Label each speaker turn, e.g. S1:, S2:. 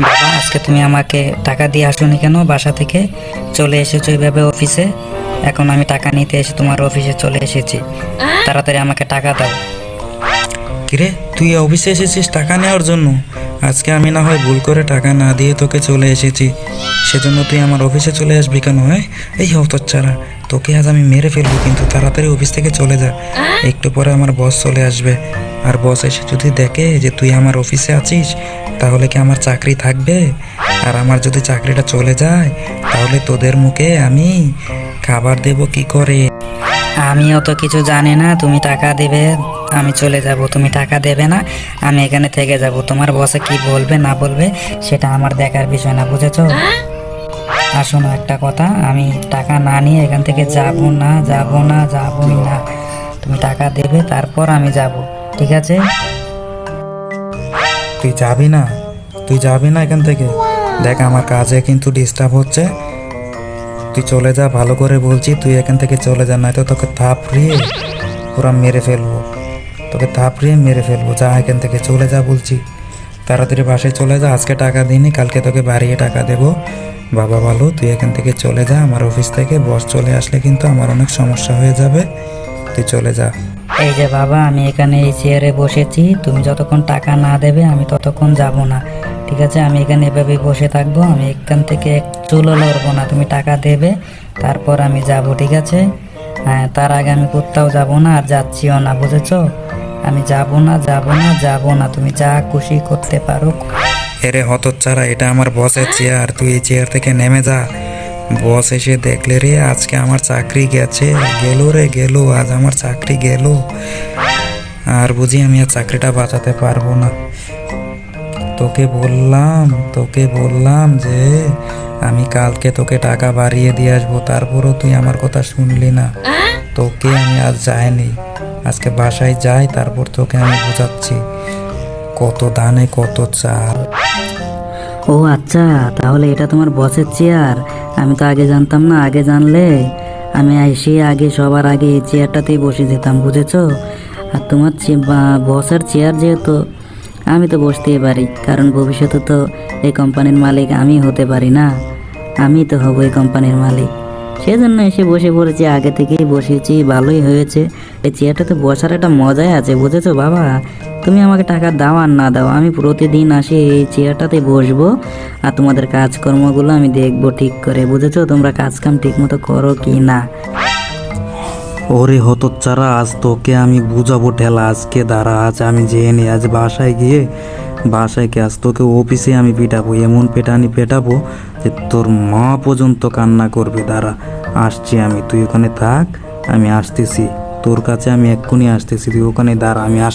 S1: বাবা আজকে তুমি আমাকে টাকা দিয়ে আসোনি কেন? বাসা থেকে চলে এসেছ এইভাবে অফিসে? এখন আমি টাকা নিতে এসে তোমার অফিসে চলে এসেছি। তাড়াতাড়ি আমাকে টাকা দাও।
S2: কিরে তুই অফিসে এসেছিস টাকা নেওয়ার জন্য? আজকে আমি না হয় ভুল করে টাকা না দিয়ে তোকে চলে এসেছি। সেজন্য তুই আমার অফিসে চলে আসবি কেন হ্যাঁ? এই হতচ্ছাড়া। তোকে আজ আমি মেরে ফেলব কিন্তু তাড়াতাড়ি অফিস থেকে চলে যা। একটু পরে আমার বস চলে আসবে। আর বস এসে যদি দেখে যে তুই আমার অফিসে আছিস তাহলে কি আমার চাকরি থাকবে? আর আমার যদি চাকরিটা চলে যায়, তাহলে তোদের মুখে আমি খাবার দেব কি করে?
S1: আমিও তো কিছু জানি না, তুমি টাকা দেবে, আমি চলে যাব। তুমি টাকা দেবে না, আমি এখানে থেকে যাব। তোমার বসে কি বলবে, না বলবে, সেটা আমার দেখার বিষয় না, বুঝেছ? আর শোনো একটা কথা, আমি টাকা না নিয়ে এখান থেকে যাব না যাব না, যাবই না। তুমি টাকা দেবে, তারপর আমি যাব, ঠিক আছে?
S2: তুই যাবি না? তুই যাবি না এখান থেকে? দেখ, আমার কাজে কিন্তু ডিস্টার্ব হচ্ছে। তুই চলে যা, ভালো করে বলছি, তুই এখান থেকে চলে যা, নয়তো তোকে থাপড়িয়ে পুরো মেরে ফেলব। তোকে থাপড়িয়ে মেরে ফেলব। যা, এখান থেকে চলে যা বলছি। তাড়াতাড়ি বাসায় চলে যা, আজকে টাকা দিইনি, কালকে তোকে বাড়িয়ে টাকা দেবো। বাবা ভালো, তুই এখান থেকে চলে যা, আমার অফিস থেকে বস চলে আসলে কিন্তু আমার অনেক সমস্যা হয়ে যাবে। তুই চলে যা।
S1: এই যে বাবা আমি এখানে এই চেয়ারে বসেছি। তুমি যতক্ষণ টাকা না দেবে আমি ততক্ষণ যাব না। ঠিক আছে? আমি এখানে এভাবেই বসে থাকব। আমি এখান থেকে এক চুলও লড়বো না। তুমি টাকা দেবে তারপর আমি যাব ঠিক আছে? হ্যাঁ তার আগে আমি কোথাও যাব না আর যাচ্ছিও না বুঝেছ? আমি যাব না যাব না যাব না। তুমি যা খুশি করতে পারো।
S2: এরে হতচ্ছাড়া এটা আমার বসের চেয়ার তুই এই চেয়ার থেকে নেমে যা। বস এসে দেখলে, রে, আজকে আমার চাকরি গেছে। গেল রে, গেল, আজ আমার চাকরি গেল। আর বুঝি আমি আর চাকরিটা বাঁচাতে পারব না। তোকে বললাম তোকে বললাম যে, আমি কালকে তোকে টাকা বাড়িয়ে দিয়ে আসব, তারপরও তুই আমার কথা শুনলি না। তোকে আমি আজ যাইনি। আজকে বাসায় যাই, তারপর তোকে আমি বোঝাচ্ছি। কত দানে কত চাল।
S1: ও আচ্ছা তাহলে এটা তোমার বসের চেয়ার আমি তো আগে জানতাম না, আগে জানলে। আমি এসে আগে, সবার আগে এই চেয়ারটাতেই বসে যেতাম, বুঝেছ? আর তোমার বসের চেয়ার যেহেতু, আমি তো বসতেই পারি, কারণ ভবিষ্যতে তো এই কোম্পানির মালিক আমি হতে পারি না। আমি তো হব এই কোম্পানির মালিক। সেজন্য এসে বসে পড়েছি, আগে থেকেই বসেছি, ভালোই হয়েছে। এই চেয়ারটাতে বসার একটা মজাই আছে, বুঝেছ বাবা? তুমি আমাকে টাকা দাও আর না দাও, আমি প্রতিদিন আসি এই চেয়ারটাতে বসবো আর তোমাদের কাজকর্মগুলো আমি দেখব ঠিক করে, বুঝেছ? তোমরা কাজ কাম ঠিক মতো করো কি না?
S2: ওরে হতচ্ছাড়া, আজ তোকে আমি বুঝাবো ঠেলা, আজকে দাঁড়া, আজ আমি যেয়ে নি, আজ বাসায় গিয়ে বাসায় গিয়ে আজ তোকে অফিসে আমি পেটাবো, এমন পেটানি পেটাবো যে তোর মা পর্যন্ত কান্না করবে। দাঁড়া, আসছি আমি, তুই ওখানে থাক, আমি আসতেছি, তোর কাছে আমি এক্ষুনি আসতেছি, তুই ওখানে দাঁড়া, আমি আস